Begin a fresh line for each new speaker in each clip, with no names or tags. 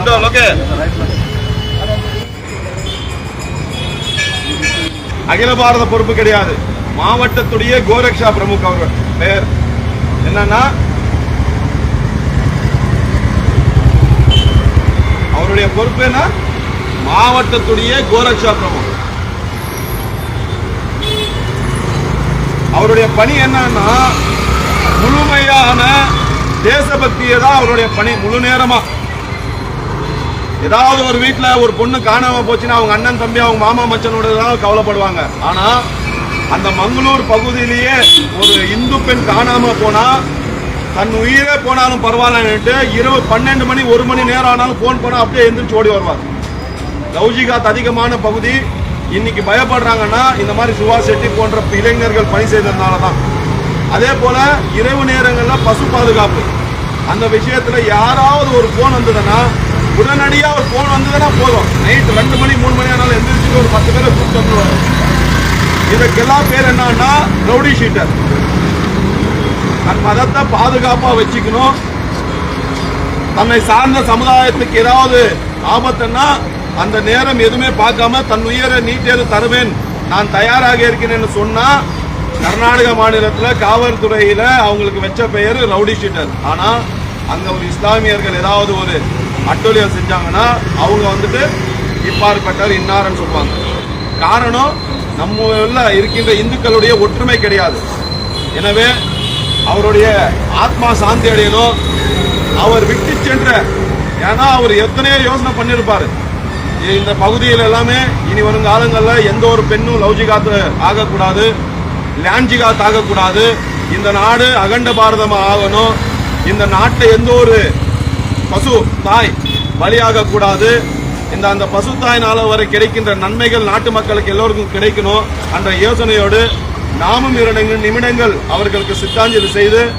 இந்த ஓகே அகில பாரத பொறுப்பு கிடையாது. மாவட்டத்துடைய கோரக்ஷா பிரமுக் அவர் பெயர் என்னன்னா அவருடைய பொறுப்பு என்ன? மாவட்டத்துடைய கோரக்ஷா பிரமுக். அவருடைய பணி என்னன்னா முழுமையான தேசபக்தியை தான் அவருடைய பணி முழு நேரமா. ஏதாவது ஒரு வீட்டில் ஒரு பொண்ணு காணாமல் போச்சுன்னா அவங்க அண்ணன் தம்பி அவங்க மாமா மச்சனோட தான் கவலைப்படுவாங்க. ஆனால் அந்த மங்களூர் பகுதியிலேயே ஒரு இந்து பெண் காணாமல் போனால் தன் உயிரே போனாலும் பரவாயில்லன்னுட்டு இரவு பன்னெண்டு மணி ஒரு மணி நேரம் ஆனாலும் ஃபோன் போனால் அப்படியே எந்திரிச்சு ஓடி வருவார் லவ்ஜிகாத் அதிகமான பகுதி. இன்னைக்கு பயப்படுறாங்கன்னா இந்த மாதிரி சுபாஷ் செட்டி போன்ற இளைஞர்கள் பணி செய்ததுனால தான். அதே போல் இரவு நேரங்களில் பசு பாதுகாப்பு. அந்த விஷயத்தில் யாராவது ஒரு ஃபோன் வந்ததுன்னா உடனடியாக ஒரு ஃபோன் வந்ததுன்னா போதும். நைட்டு ரெண்டு மணி மூணு மணி ஆனாலும் எந்திரிச்சு ஒரு பத்து பேரை கூப்பிட்டு வந்துடுவாங்க இதுக்கெல்லாம் பேர் என்னன்னா ரவுடி ஷீட்டர் தன் மதத்தை பாதுகாப்பாக வச்சுக்கணும். தன்னை சார்ந்த சமுதாயத்துக்கு ஏதாவது ஆபத்துன்னா அந்த நேரம் எதுவுமே பார்க்காம தன் உயிரை நீட்டேறு தருவேன். நான் தயாராக இருக்கிறேன்னு சொன்னா கர்நாடக மாநிலத்தில் காவல்துறையில் அவங்களுக்கு வச்ச பெயர் ரவுடி ஷீட்டர் ஆனால் அங்கே ஒரு இஸ்லாமியர்கள் ஏதாவது ஒரு அட்டோலியம் செஞ்சாங்கன்னா அவங்க வந்துட்டு இப்பாற்பட்டவர் இன்னார்னு சொல்லுவாங்க. காரணம் நம்ம உள்ள இருக்கின்ற இந்துக்களுடைய ஒற்றுமை கிடையாது. எனவே அவருடைய ஆத்மா சாந்தி அடையணும் அவர் விட்டு சென்ற ஏன்னா அவர் எத்தனையோ யோசனை பண்ணியிருப்பாரு இந்த பகுதியில் எல்லாமே இனி வரும் காலங்களில் எந்த ஒரு பெண்ணும் லவ்ஜிகாத்து ஆகக்கூடாது லேஞ்சிகாத் ஆகக்கூடாது. இந்த நாடு அகண்ட பாரதமாக ஆகணும். இந்த நாட்டில் எந்த ஒரு பசு தாய் பலியாக கூடாது இந்த அந்த பசு தாயினால வரை கிடைக்கின்ற நன்மைகள் நாட்டு மக்களுக்கு எல்லோருக்கும் கிடைக்கணும். என்ற யோசனையோடு நாமும் இரண்டு நிமிடங்கள் அவர்களுக்கு சித்தாஞ்சலி செய்து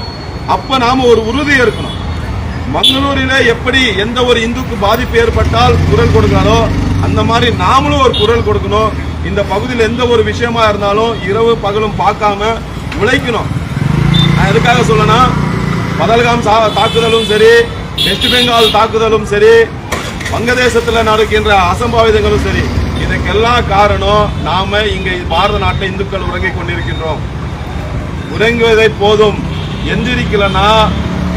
அப்ப நாம ஒரு உறுதி இருக்கணும் மங்களூரில எப்படி எந்த ஒரு இந்துக்கு பாதிப்பு ஏற்பட்டால் குரல் கொடுக்கிறாரோ அந்த மாதிரி நாமளும் ஒரு குரல் கொடுக்கணும். இந்த பகுதியில் எந்த ஒரு விஷயமா இருந்தாலும் இரவு பகலும் பார்க்காம உழைக்கணும். நான் எதுக்காக சொல்லனா பதல்காம் சா- தாக்குதலும் சரி வெஸ்ட் பெங்கால் தாக்குதலும் சரி வங்கதேசத்தில் நடக்கின்ற அசம்பாவிதங்களும் சரி இதற்கெல்லாம் காரணம் நாம இங்கே பாரத நாட்டில் இந்துக்கள் உறங்கிக் கொண்டிருக்கின்றோம். உறங்குவதை போதும். எந்திரிக்கலன்னா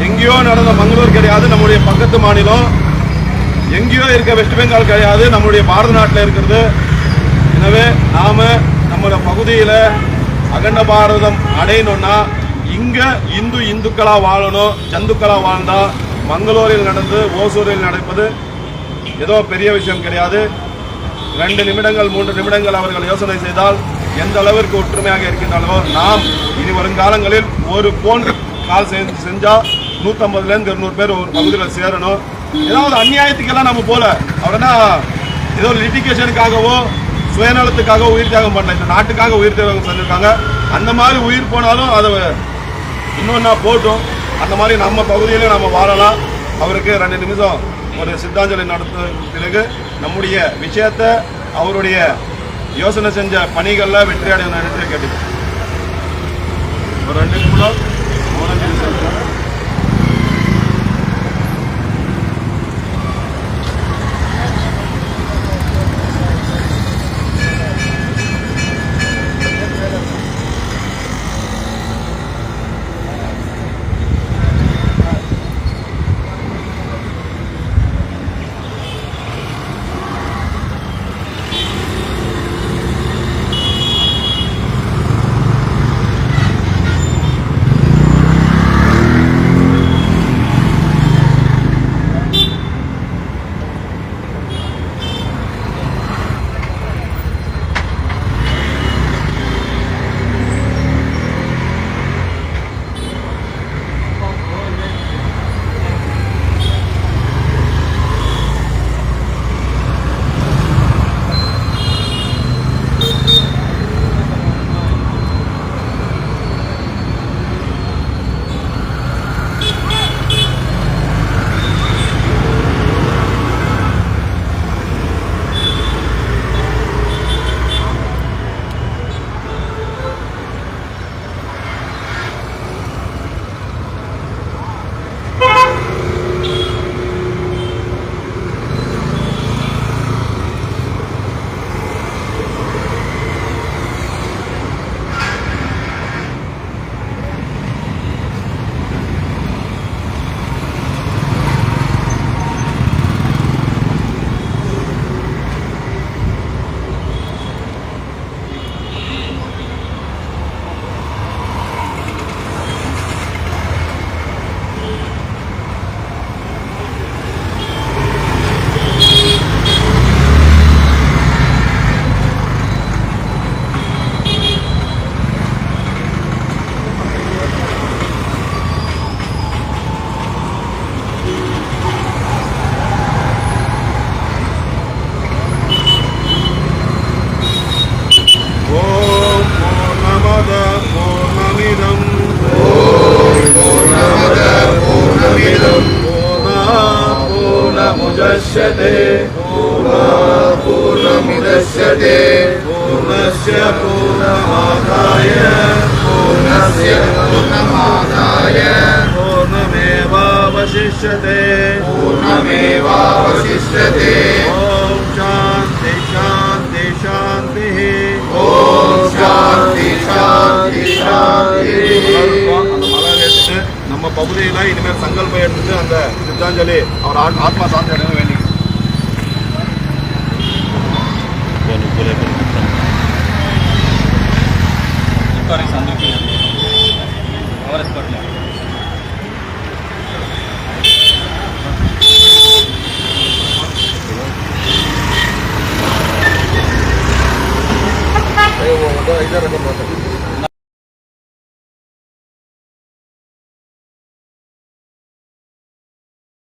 எங்கேயோ நடந்த மங்களூர் கிடையாது நம்முடைய பக்கத்து மாநிலம். எங்கேயோ இருக்க வெஸ்ட் பெங்கால் கிடையாது நம்முடைய பாரத நாட்டில் இருக்கிறது. எனவே நாம் நம்மளோட பகுதியில் அகண்ட பாரதம் அடையணும்னா இங்கே இந்து இந்துக்களாக வாழணும் சந்துக்களாக வாழ்ந்தால் மங்களூரில் நடந்து ஓசூரில் நடப்பது ஏதோ பெரிய விஷயம் கிடையாது. ரெண்டு நிமிடங்கள் மூன்று நிமிடங்கள் அவர்கள் யோசனை செய்தால் எந்த அளவிற்கு ஒற்றுமையாக இருக்கின்றாலோ நாம் இனி வருங்காலங்களில் ஒரு போன் கால் செஞ்சு நூற்றம்பதுலேருந்து இருநூறு பேர் ஒரு பகுதியில் சேரணும். ஏதாவது அநியாயத்துக்கெல்லாம் நம்ம போல அவர்னா ஏதோ லிட்டிகேஷனுக்காகவோ சுயநலத்துக்காக உயிர் தியாகம் பண்ணல. இந்த நாட்டுக்காக உயிர் தியாகம் செஞ்சுருக்காங்க அந்த மாதிரி உயிர் போனாலும் அதை இன்னொன்னா போட்டும். அந்த மாதிரி நம்ம பகுதியில் நம்ம வாழலாம். அவருக்கு ரெண்டு நிமிஷம் ஒரு சித்தாஞ்சலி நடத்த பிறகு நம்முடைய விஷயத்தை அவருடைய யோசனை செஞ்ச பணிகளில் வெற்றி அடைய நினைத்து கேட்டுக்கிறேன். ஒரு ரெண்டு நிமிடம் पूर्णमादाय
पूर्णस्य पूर्णमादाय
पूर्णमेवावशिष्यते
पूर्णमेवावशिष्यते
ॐ शान्ति शान्ति शान्तिः
ॐ शान्ति शान्ति शान्तिः
அந்த மலர் எடுத்துட்டு நம்ம பகுதியில இனிமேல் சங்கல்பம் எடுத்துட்டு அந்த சித்தாஞ்சலி அவர் ஆத்- ஆத்மா சாந்தி அடைய victorias
al final. Ahora es
por ahí. Ahí está la